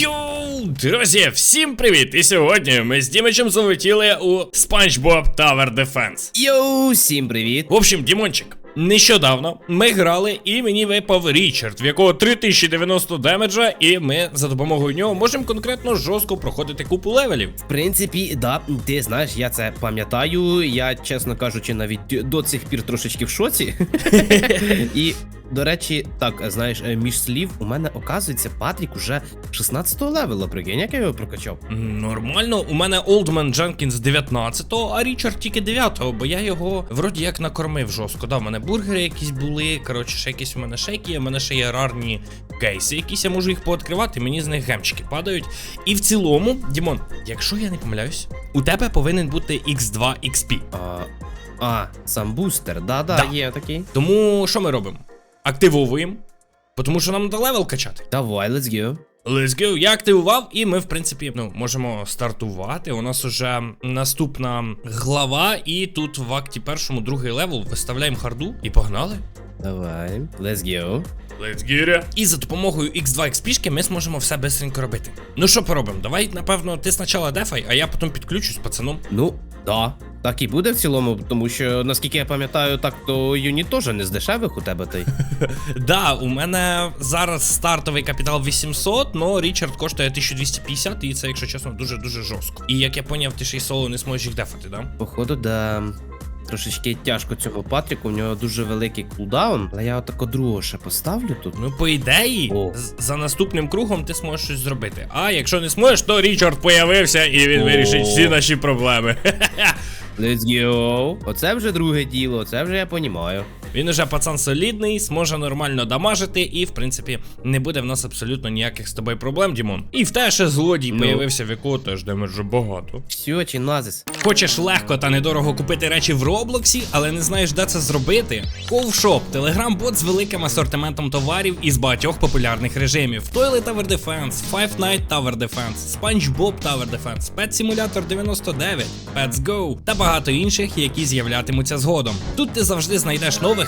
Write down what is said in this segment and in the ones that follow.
Йоу, друзі, всім привіт! І сьогодні ми з Дімичем залетіли у SpongeBob Tower Defense. Йоу, всім привіт! В общем, Дімончик, нещодавно ми грали, і мені випав Річард, в якого 3090 демеджа, і ми за допомогою нього можемо конкретно жорстко проходити купу левелів. В принципі, да, ти знаєш, я це пам'ятаю. Я, чесно кажучи, навіть до цих пір трошечки в шоці. І, до речі, так, знаєш, е, між слів, у мене оказується Патрік уже 16-го левела, прикинь, як я його прокачав. Нормально, у мене Олдмен Дженкінс 19-го, а Річард тільки 9-го, бо я його вроді як накормив жорстко. Да, в мене бургери якісь були. Коротше, ще якісь у мене шейки, у мене ще є рарні кейси, якісь я можу їх пооткривати, мені з них гемчики падають. І в цілому, Дімон, якщо я не помиляюсь, у тебе повинен бути X2 XP. А, а сам бустер, да-да, Да. є такий. Тому що ми робимо? Активовуємо, тому що нам треба левел качати. Давай, let's go. Let's go. Я активував, і ми, в принципі, ну, можемо стартувати. У нас уже наступна глава, і тут в акті першому другий левел виставляємо харду і погнали. Давай, let's go. Let's get it. І за допомогою X2 XP ми зможемо все бистренько робити. Ну що поробимо? Давай, напевно, ти спочатку дефай, а я потім підключусь з пацаном. Ну, да. Так і буде в цілому, тому що, наскільки я пам'ятаю, так то юніт теж не з дешевих у тебе той. Да, у мене зараз стартовий капітал 800, но Річард коштує 1250, і це, якщо чесно, дуже-дуже жорстко. І як я поняв, ти ще й соло не зможеш їх дефати, да? Походу, да. Трошечки тяжко цього Патріку, у нього дуже великий кулдаун. Але я отако другого ще поставлю тут. Ну, по ідеї, О. за наступним кругом ти зможеш щось зробити. А якщо не зможеш, то Річард появився і він О. вирішить всі наші проблеми. Let's go. Оце вже друге діло, це вже я понімаю. Він уже пацан солідний, зможе нормально дамажити, і в принципі не буде в нас абсолютно ніяких з тобою проблем, Дімон. І в те ще злодій Ну. появився, в якого теж демеджу багато. Все, чи назис. Хочеш легко та недорого купити речі в Роблоксі, але не знаєш, де це зробити? Ковшоп телеграм-бот з великим асортиментом товарів із багатьох популярних режимів: Toilet Tower Defense, Five Night Tower Defense, SpongeBob Tower Defense, Pet Simulator 99, Pets Go та багато інших, які з'являтимуться згодом. Тут ти завжди знайдеш нових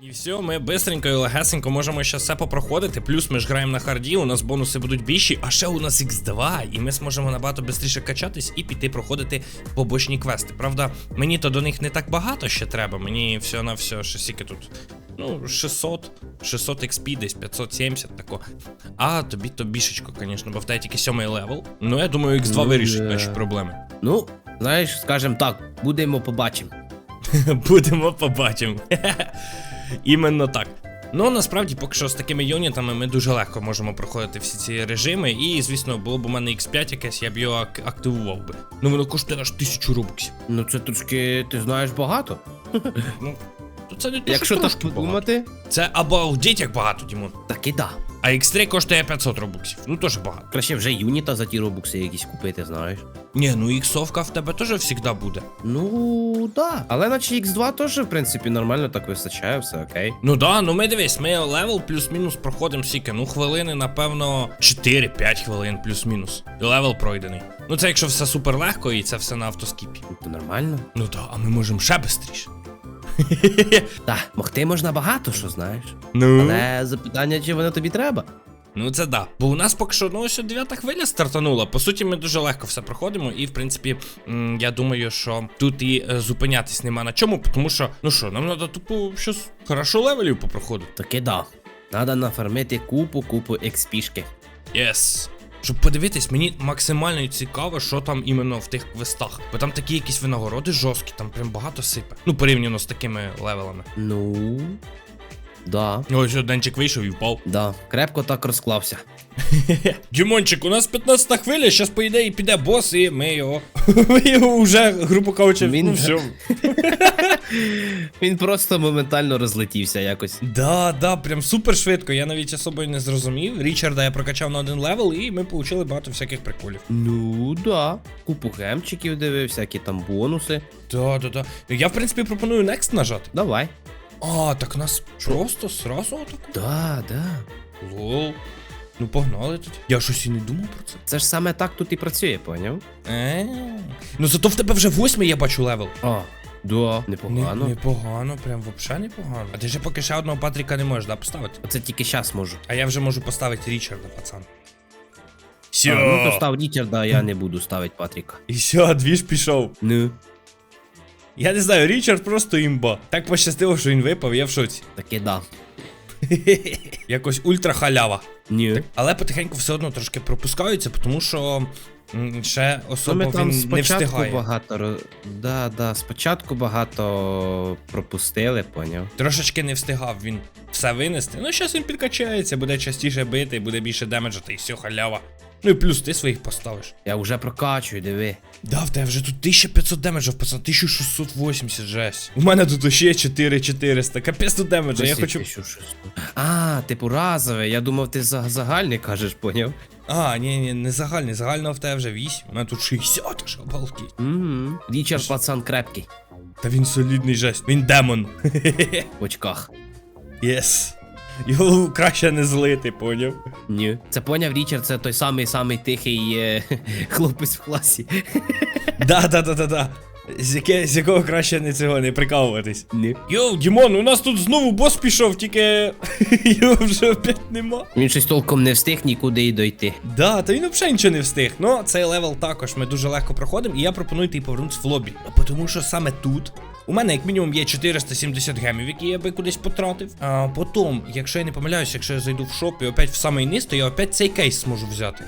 І все, ми бистренько і легесенько можемо ще все попроходити. Плюс ми ж граємо на харді, у нас бонуси будуть більші, а ще у нас X2, і ми зможемо набагато швидше качатись і піти проходити побочні квести. Правда, мені то до них не так багато ще треба. Мені все на все, ще скільки тут. Ну, 600, 600 XP, десь 570 тако. А тобі то бішечко, звісно, бо в тебе тільки сьомий левел. Ну, я думаю, X2 Ну, вирішить наші проблеми. Ну, знаєш, скажем так, будемо побачимо. Будемо побачимо. Іменно так. Ну, насправді, поки що з такими юнітами ми дуже легко можемо проходити всі ці режими. І, звісно, було б у мене X5 якесь, я б його ак- активував би. Ну, воно коштує аж тисячу рубксів. Ну це трошки, ти знаєш, багато. Ну, то це не те, Якщо що так трошки багато. подумати, Це обалдеть як багато, Дімон. так і да. А X3 коштує 500 робоксів. Ну, теж багато. Краще вже юніта за ті робукси якісь купити, знаєш. Ні, ну іксовка в тебе теж завжди буде. Ну, да. Але наче X2 теж, в принципі, нормально так вистачає, все окей. Ну да, ну ми дивись, ми левел плюс-мінус проходимо скільки. Ну, хвилини, напевно, 4-5 хвилин плюс-мінус. І левел пройдений. Ну це якщо все супер легко і це все на автоскіпі. Ну, то нормально. Ну да, а ми можемо ще швидше. Так, могти можна багато, що знаєш. Ну. Але запитання, чи воно тобі треба? Ну це да. Бо у нас поки що ну, ось дев'ята хвиля стартанула. По суті, ми дуже легко все проходимо, і в принципі, я думаю, що тут і е, зупинятись нема на чому, тому що, ну що, нам треба тупо щось хорошо левелів попроходити. Таки да. Надо нафармити купу, купу експішки. Єс. Щоб подивитись, мені максимально цікаво, що там іменно в тих квестах. Бо там такі якісь винагороди жорсткі, там прям багато сипе. Ну, порівняно з такими левелами. Ну. Да, Ось Денчик вийшов і впав. да. Крепко так розклався. Дімончик, у нас 15 хвиля, зараз по ідеї піде бос, і ми його. Ми його вже, грубо кажучи, Він- ну все. Він просто моментально розлетівся якось. Да, да, прям супер швидко. Я навіть особою не зрозумів. Річарда я прокачав на один левел, і ми отримали багато всяких приколів. Ну да. Купу гемчиків дивив, всякі там бонуси. Да, да, да. Я, в принципі, пропоную Next нажати. Давай. А, так нас просто сразу отаку. Да, да. Лол. Ну погнали тут. Я щось і не думав про це. Це ж саме так тут і працює, поняв? Е. Ну зато в тебе вже восьмий я бачу левел. А, да. Не, Непогано. непогано, прям вообще непогано. А ти же поки ще одного Патріка не можеш, да, поставити? Оце тільки щас можу. А я вже можу поставити Річарда, пацан. А, ну то став Річарда, я не буду ставити Патріка. І все, двіж пішов. Ну, Я не знаю, Річард просто імба. Так пощастило, що він випав, я в шоці. таки да. Якось ультра халява. Ні. Але потихеньку все одно трошки пропускаються, тому що м, ще особо там він не встигає. багато. Да, да, спочатку багато пропустили, поняв. Трошечки не встигав він все винести. Ну, зараз він підкачається, буде частіше бити, буде більше демеджати і все, халява. Ну і плюс ти своїх поставиш. Я вже прокачую, диви. Да, в тебе вже тут 1500 демеджів, пацан, 1680, жесть. У мене тут ще 4400, капець тут демеджа, я хочу... 1600. А, типу разове. Я думав, ти за загальний кажеш, поняв? А, ні, ні, не загальний, загального в тебе вже 8, у мене тут 60, аж обалдеть. Угу. Річард пацан крепкий. Та він солідний жесть, він демон. В очках. Єс. Його краще не злити, поняв? Ні. Це поняв Річард, це той самий самий тихий е, хлопець в класі. Да, да, да, да, да. З, яке, з якого краще не цього не прикалуватись. Ні. Йоу, Дімон, у нас тут знову бос пішов, тільки його вже опять нема. Він щось толком не встиг нікуди й дойти. Да, та він взагалі нічого не встиг. Ну, цей левел також ми дуже легко проходимо, і я пропоную йти повернутися в лобі. А Тому що саме тут. У мене як мінімум є 470 гемів, які я би кудись потратив. А потім, якщо я не помиляюся, якщо я зайду в шоп і опять в самий низ, то я опять цей кейс зможу взяти.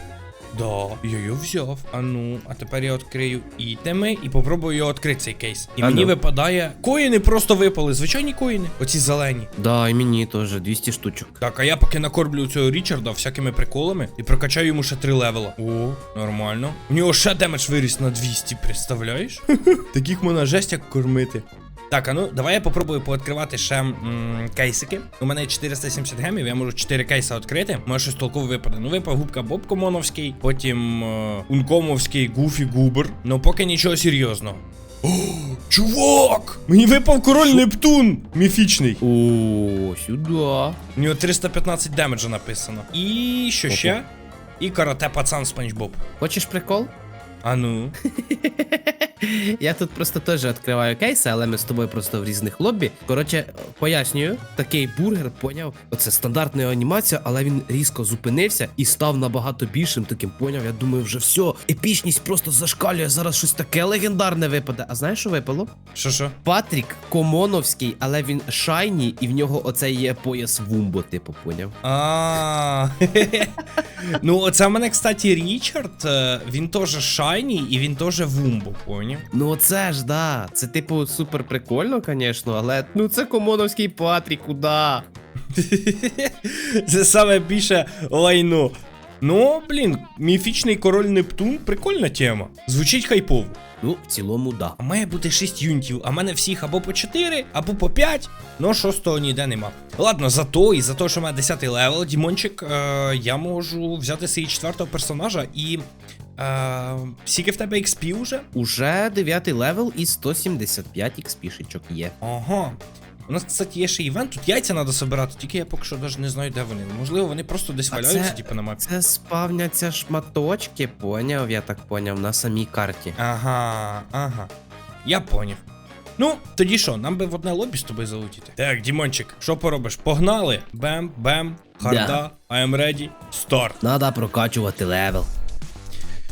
Да, я його взяв. А ну, а тепер я відкрию ітеми і попробую його відкрити цей кейс. І А мені ну. випадає. Коїни просто випали, звичайні коїни. Оці зелені. Да, і мені теж 200 штучок. Так, а я поки накорблю цього Річарда всякими приколами і прокачаю йому ще три левела. О, нормально. У нього ще демедж виріс на 200, представляєш? Таких можна жесть як кормити. Так, а ну давай я попробую пооткривати ще м, кейсики. У мене 470 гемів, я можу 4 кейса відкрити. Може щось толково випаде. Ну, випав губка Боб Комоновський, потім е, Ункомовський Гуфі Губер. Ну поки нічого серйозного. О, чувак! Мені випав король Нептун! Міфічний. О, сюди. У нього 315 демеджа написано. І що Опа. ще? І карате пацан Спанч Боб. Хочеш прикол? А ну. Я тут просто теж відкриваю кейси, але ми з тобою просто в різних лобі. Коротше, пояснюю, такий бургер, поняв, оце стандартна анімація, але він різко зупинився і став набагато більшим. Таким поняв. Я думаю, вже все, епічність просто зашкалює. Зараз щось таке легендарне випаде. А знаєш, що випало? Що що? Патрік Комоновський, але він шайні, і в нього оце є пояс Вумбо, типу, поняв. А. Ну, оце в мене, кстати, Річард. е, Він теж шайні і він теж вумбо, поняв? Ну оце ж да. Це типу супер прикольно, звісно, але ну це Комоновський Патрік, куда? Це саме більше лайно. Ну, блін, міфічний король Нептун, прикольна тема. Звучить хайпово. Ну, в цілому, да. А має бути 6 юнітів, а мене всіх або по 4, або по 5. Ну, шостого ніде нема. Ладно, за то і за те, що в мене 10 левел, Дімончик, е, я можу взяти свій четвертого персонажа і. Е, скільки в тебе XP вже? Уже 9 левел і 175 XP-шечок є. Ага. У нас, кстати, є ще івент, тут яйця треба собирати, тільки я поки що навіть не знаю, де вони. Можливо, вони просто десь А валяються, це- типу, на мапі. Це спавняться шматочки, поняв, я так поняв, на самій карті. Ага, ага. Я поняв. Ну, тоді що, нам би в одне лобі з тобою залетіти. Так, Дімончик, що поробиш? Погнали! Бем, бем, харда, I am ready, старт. Надо прокачувати левел.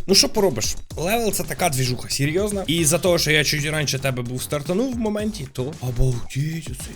Ну що поробиш? Левел це така двіжуха, серйозна. І за того, що я чуть раніше тебе був стартанув в моменті, то обалдіть оцей.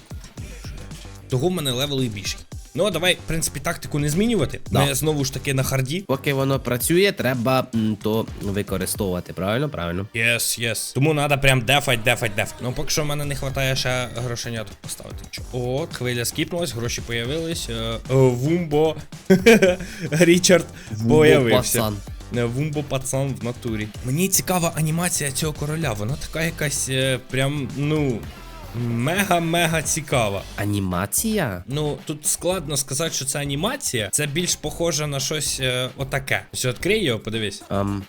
Того в мене левел і більший. Ну, а давай, в принципі, тактику не змінювати. Да. Ми знову ж таки на харді. Поки воно працює, треба м, то використовувати. Правильно, правильно. Єс, єс. Тому треба прям дефать, дефать, дефать. Ну, поки що в мене не вистачає ще грошеняток поставити. Чо- От, хвиля скіпнулась, гроші появились. Е, е, Вумбо. Річард появився. Пацан. Е, Вумбо пацан в натурі. Мені цікава анімація цього короля. Вона така якась е, прям, ну. Мега-мега цікава. Анімація? Ну, тут складно сказати, що це анімація. Це більш похоже на щось е, отаке. Все, відкрий його, подивись. Ам,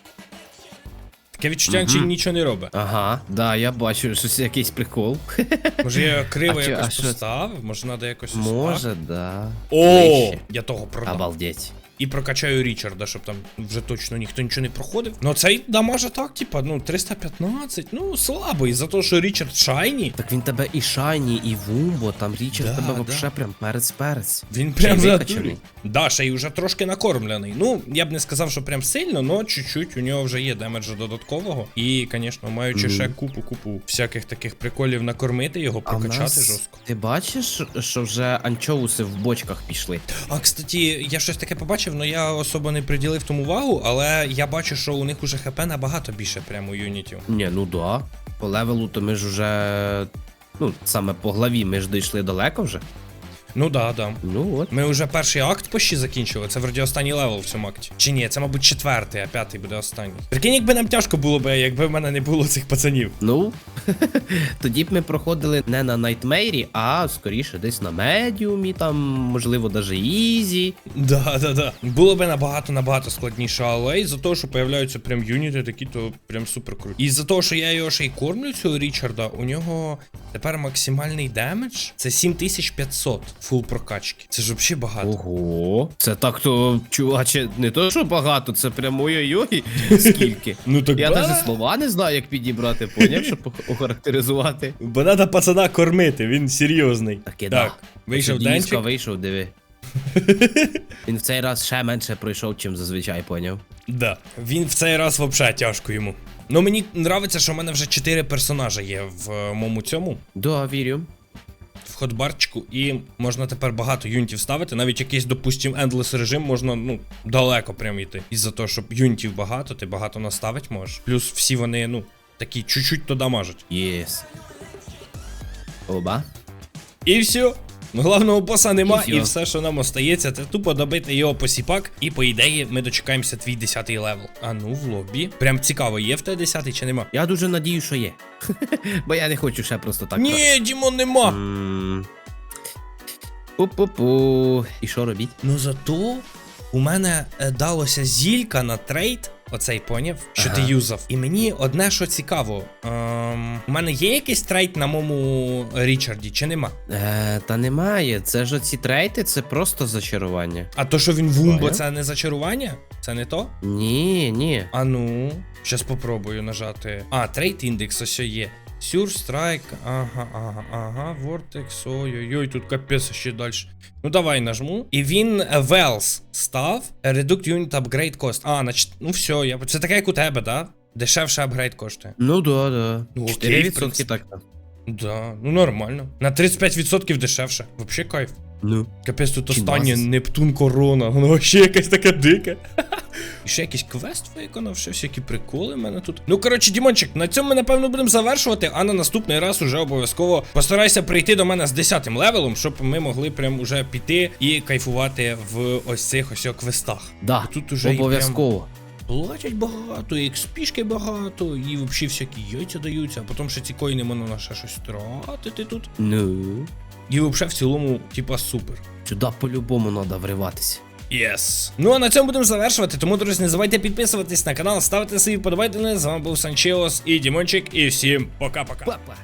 Таке відчуття, чи нічого не робить. ага, да, я бачу, щось якийсь прикол. Може я криво якось поставив? Може треба якось ось так? Може, да. О, я того продав. Обалдеть. І прокачаю Річарда, щоб там вже точно ніхто нічого не проходив. Ну цей дамаже так, типа, ну 315, ну слабо, із-за того, що Річард шайні. Так він тебе і Шайні, і Вумбо, там Річард Да, тебе да. вообще прям перець-перець. Він прям затурі. Да, ще й вже трошки накормлений. Ну, я б не сказав, що прям сильно, но чуть-чуть у нього вже є демеджа додаткового. І, звісно, маючи Мгм. ще купу-купу всяких таких приколів накормити його, прокачати нас, жорстко. Ти бачиш, що вже анчоуси в бочках пішли? А кстати, я щось таке побачив, але я особо не приділив тому увагу, але я бачу, що у них уже хп набагато більше прямо юнітів. Ні, ну да. По левелу то ми ж уже. Ну, саме по главі ми ж дійшли далеко вже. Ну да, да. Ну от. Ми вже перший акт почти закінчили. Це вроді останній левел в цьому акті. Чи ні, це, мабуть, четвертий, а п'ятий буде останній. Прикинь, якби нам тяжко було б, якби в мене не було цих пацанів. Ну, тоді б ми проходили не на Найтмейрі, а скоріше десь на медіумі, там, можливо, даже ізі. Да, да, да. Було б набагато набагато складніше, але із-за того, що появляються прям юніти такі, то прям супер круті. І з-за того, що я його ще й кормлю, цього Річарда, у нього тепер максимальний демедж це 7500 фул прокачки. Це ж взагалі багато. Ого. Це так то, чуваче, не то, що багато, це прям ой-ой-ой, скільки. Ну так Я ба- навіть слова не знаю, як підібрати, поняв, щоб охарактеризувати. Бо треба пацана кормити, він серйозний. Таки да. так, вийшов Дениска денчик. вийшов, диви. Він в цей раз ще менше пройшов, чим зазвичай, поняв. Да. Він в цей раз взагалі тяжко йому. Ну мені нравиться, що в мене вже 4 персонажа є в е, моєму цьому. Да, вірю. Ходбарчику, і можна тепер багато юнітів ставити. Навіть якийсь, допустим, ендлес режим можна ну далеко прям йти. Із-за того, щоб юнітів багато, ти багато наставити можеш. Плюс всі вони, ну, такі чуть-чуть то дамажать. Єс. Оба. І все. Ну, Головного боса нема, І і, все, що нам остається, це тупо добити його посіпак, і по ідеї ми дочекаємося твій 10-й левел. А ну в лобі. Прям цікаво, є в тебе 10 чи нема? Я дуже надію, що є. Бо я не хочу ще просто так. Ні, Дімон, нема. Пу-пу-пу. І що робіть? Ну зато у мене е, далося зілька на трейд. Оцей поняв, що Ага. ти юзав. І мені одне, що цікаво. Ем, у мене є якийсь трейд на моєму Річарді, чи нема? Е, та немає. Це ж оці трейти, це просто зачарування. А то, що він вумбо, це не зачарування? Це не то? Ні, ні. А ну, зараз попробую нажати. А, трейд індекс ось є. Сюр, страйк, ага, ага, ага, Вортекс, ой-ой-ой, тут капець ще далі. Ну давай нажму. І він Wells став. Reduct Unit Upgrade Cost. А, значить, ну все, я... це таке, як у тебе, да? Дешевше апгрейд коштує. Ну да, да. Ну, окей, 4% так. Да, ну нормально. На 35% дешевше. Вообще кайф. Ну. Капець тут останнє? Нептун Корона. Воно вообще якась така дика. І ще якийсь квест виконав, ще всякі приколи в мене тут. Ну коротше, Дімончик, на цьому ми напевно будемо завершувати, а на наступний раз уже обов'язково постарайся прийти до мене з 10 левелом, щоб ми могли прям уже піти і кайфувати в ось цих ось квестах. Да, Тут уже обов'язково. Платять багато, і експішки багато, і взагалі всякі яйця даються, а потім ще ці коїни можна на ще щось тратити тут. Ну. І взагалі в цілому, типа, супер. Сюди по-любому треба вриватися. Yes. Ну а на цьому будемо завершувати. Тому, друзі, не забувайте підписуватись на канал, ставити свої вподобайки. З вами був Санчеос і Дімончик, і всім пока-пока. Папа.